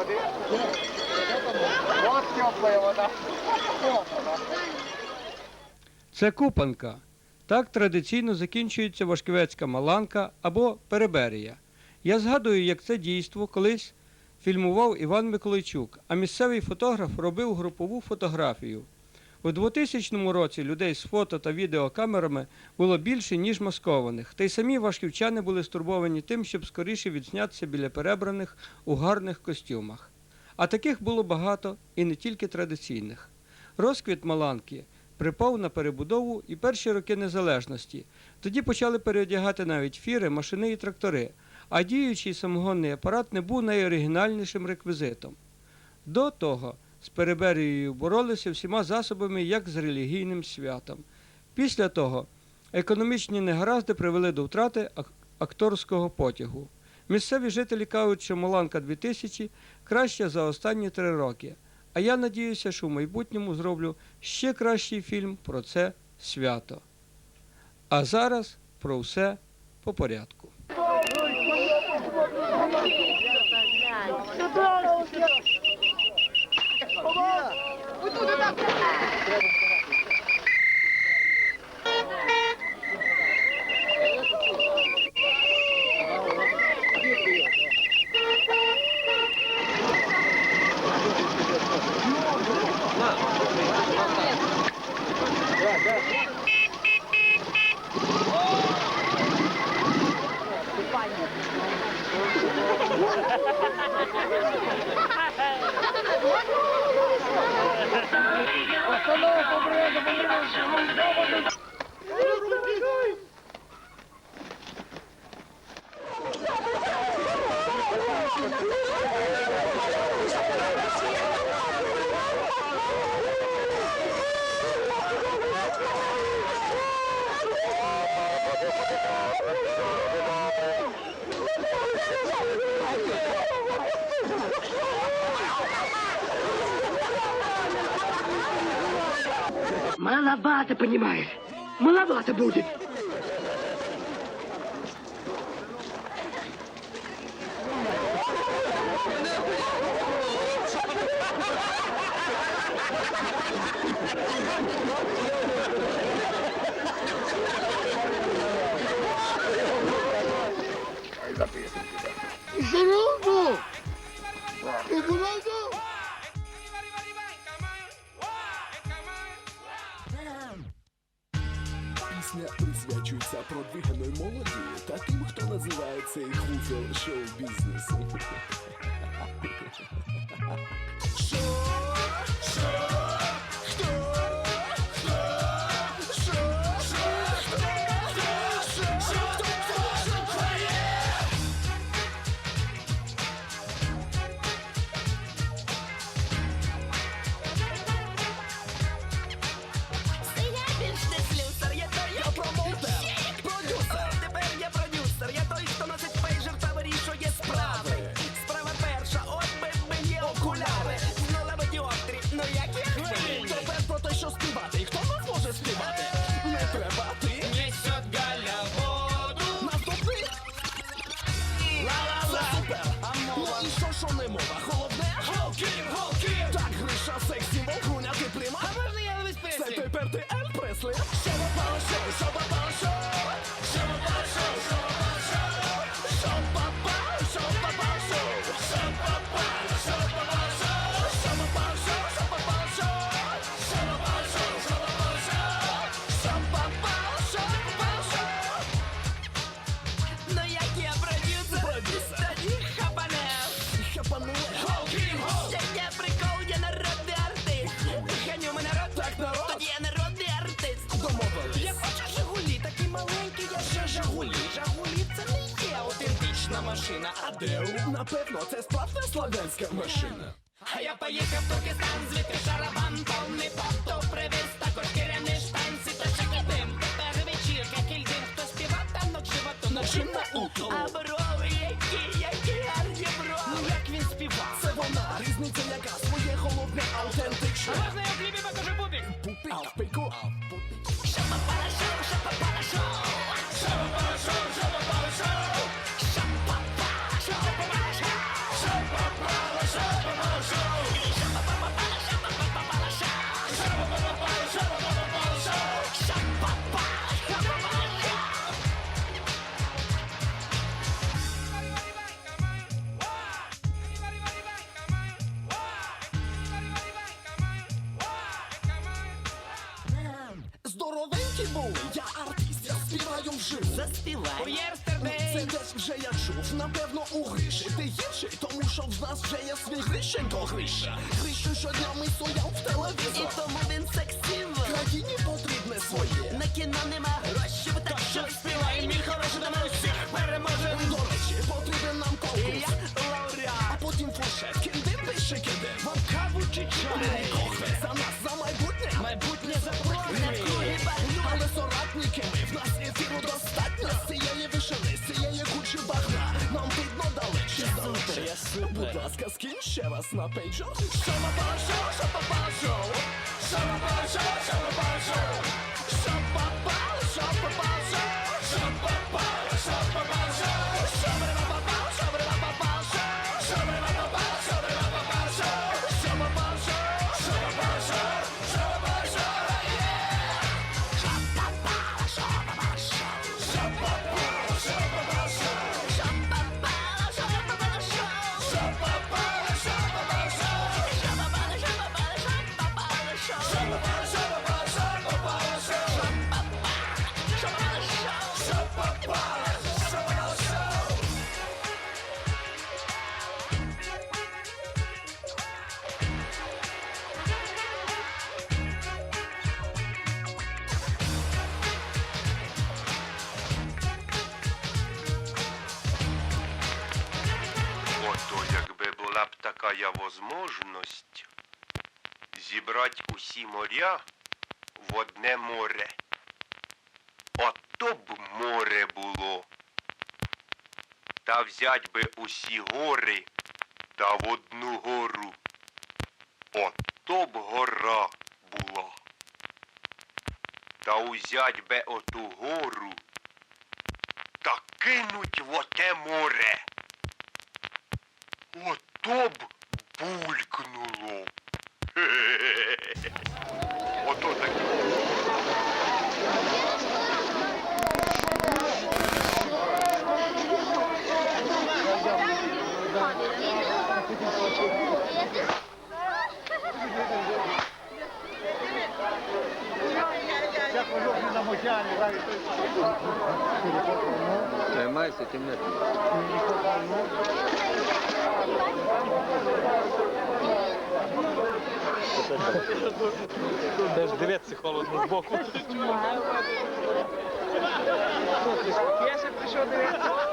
води. От тепла вода. Це купанка. Так традиційно закінчується Вашківецька Маланка або Переберія. Я згадую, як це дійство колись фільмував Іван Миколайчук, а місцевий фотограф робив групову фотографію. У 2000 році людей з фото та відеокамерами було більше, ніж маскованих, та й самі вашківчани були стурбовані тим, щоб скоріше відзнятися біля перебраних у гарних костюмах. А таких було багато і не тільки традиційних. Розквіт Маланки припав на перебудову і перші роки незалежності. Тоді почали переодягати навіть фіри, машини і трактори, а діючий самогонний апарат не був найоригінальнішим реквізитом. До того з переберією боролися всіма засобами, як з релігійним святом. Після того економічні негаразди привели до втрати акторського потягу. Місцеві жителі кажуть, що Маланка 2000 краща за останні три роки. А я надіюся, що в майбутньому зроблю ще кращий фільм про це свято. А зараз про все по порядку. Autour de ta Маловато, понимаешь? Маловато будет. Пісня присвячується продвиганої молоді та тим, хто називає цей вузол шоу-бізнесу. Треба ти. Несет Галя воду. Наступний. Ла-ла-ла. Супер. Ну і що, що не мова? холодне? Холки, голків. Так, Гриша, секс-символ, Груня, ти прима. А можна я не Це тепер ти Ель Преслі. Що попало шоу, що машина, а де у? Напевно, це справжня славянська машина. А я поїхав в Туркестан, звідти шарабан, повний поту привіз, Гірший, тому що в нас вже є свій Грищенко Гриша Гришу щодня ми сояв в І телевізор тому він секс-символ Країні потрібне своє. На кіно нема грошей, так що співай мій хороший, ми всіх переможемо. До речі, потрібен нам І конкурс я лауреат. А потім фуршет, кіндим пише киде Вам каву чи чай? Кохве за нас, за Майбутнє Klaska z kim? Siema z napage'ą? Siema bazio, siema bazio Siema bazio, siema bazio Siema bazio, siema bazio Siema bazio, siema зібрати усі моря в одне море. Ото б море було. Та взять би усі гори та в одну гору. Ото б гора була. Та узять би оту гору та кинуть в оте море. Ото б булькнуло. Ото таке. Тримайся, темне. Теж дивитися холодно збоку. Я ще прийшов дивитися.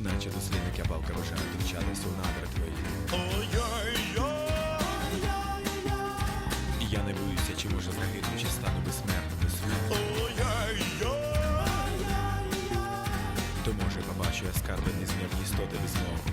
Неначе дослідники палка рожаю вчалися у надра твої. І я не боюся, чи може загину, чи стану безсмертним без. То може побачу я скарби незмірні істоти безмовні.